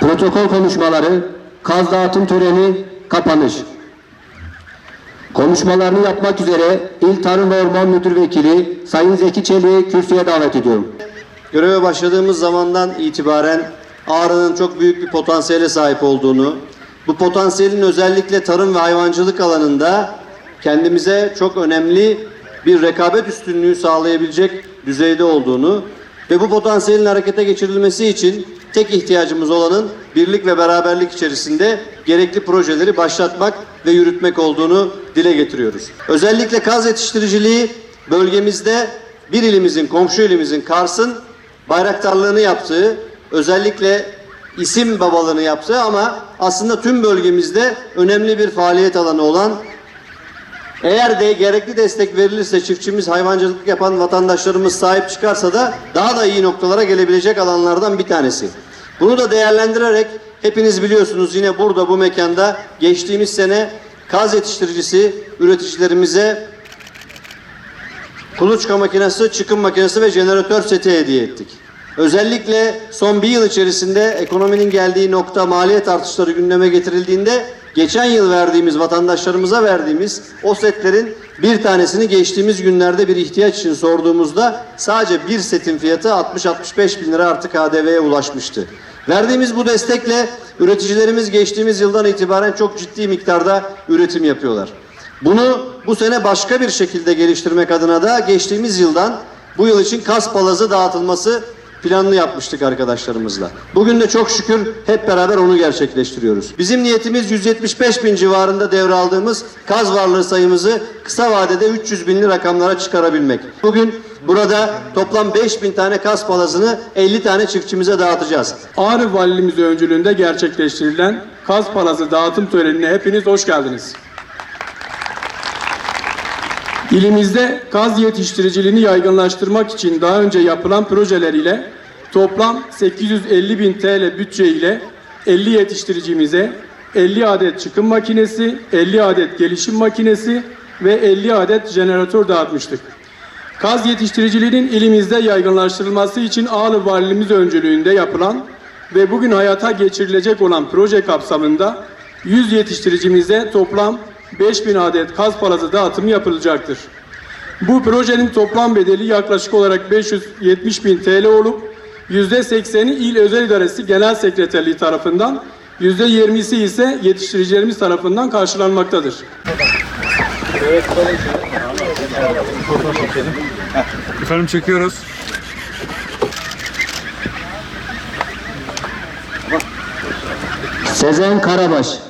Protokol konuşmaları, kaz dağıtım töreni, kapanış. Konuşmalarını yapmak üzere İl Tarım ve Orman Müdür Vekili Sayın Zeki Çelik'i kürsüye davet ediyorum. Göreve başladığımız zamandan itibaren Ağrı'nın çok büyük bir potansiyele sahip olduğunu, bu potansiyelin özellikle tarım ve hayvancılık alanında kendimize çok önemli bir rekabet üstünlüğü sağlayabilecek düzeyde olduğunu ve bu potansiyelin harekete geçirilmesi için tek ihtiyacımız olanın birlik ve beraberlik içerisinde gerekli projeleri başlatmak ve yürütmek olduğunu dile getiriyoruz. Özellikle kaz yetiştiriciliği bölgemizde bir ilimizin, komşu ilimizin Kars'ın bayraktarlığını yaptığı, özellikle isim babalığını yaptığı ama aslında tüm bölgemizde önemli bir faaliyet alanı olan eğer de gerekli destek verilirse çiftçimiz, hayvancılık yapan vatandaşlarımız sahip çıkarsa da daha da iyi noktalara gelebilecek alanlardan bir tanesi. Bunu da değerlendirerek hepiniz biliyorsunuz yine burada bu mekanda geçtiğimiz sene kaz yetiştiricisi üreticilerimize kuluçka makinesi, çıkım makinesi ve jeneratör seti hediye ettik. Özellikle son bir yıl içerisinde ekonominin geldiği nokta maliyet artışları gündeme getirildiğinde geçen yıl verdiğimiz vatandaşlarımıza verdiğimiz o setlerin bir tanesini geçtiğimiz günlerde bir ihtiyaç için sorduğumuzda sadece bir setin fiyatı 60-65 bin lira artık KDV'ye ulaşmıştı. Verdiğimiz bu destekle üreticilerimiz geçtiğimiz yıldan itibaren çok ciddi miktarda üretim yapıyorlar. Bunu bu sene başka bir şekilde geliştirmek adına da geçtiğimiz yıldan bu yıl için kas palazı dağıtılması planını yapmıştık arkadaşlarımızla. Bugün de çok şükür hep beraber onu gerçekleştiriyoruz. Bizim niyetimiz 175 bin civarında devraldığımız kaz varlığı sayımızı kısa vadede 300 binli rakamlara çıkarabilmek. Bugün burada toplam 5 bin tane kaz palazını 50 tane çiftçimize dağıtacağız. Ağrı Valimiz öncülüğünde gerçekleştirilen Kaz Palazı dağıtım törenine hepiniz hoş geldiniz. İlimizde kaz yetiştiriciliğini yaygınlaştırmak için daha önce yapılan projeler ile toplam 850 bin TL bütçe ile 50 yetiştiricimize 50 adet çıkım makinesi, 50 adet gelişim makinesi ve 50 adet jeneratör dağıtmıştık. Kaz yetiştiriciliğinin ilimizde yaygınlaştırılması için Ağrı Valimiz öncülüğünde yapılan ve bugün hayata geçirilecek olan proje kapsamında 100 yetiştiricimize toplam 5000 adet kaz palazı dağıtımı yapılacaktır. Bu projenin toplam bedeli yaklaşık olarak 570 bin TL olup %80'i İl Özel İdaresi Genel Sekreterliği tarafından, %20'si ise yetiştiricilerimiz tarafından karşılanmaktadır. Efendim çekiyoruz. Sezen Karabaş.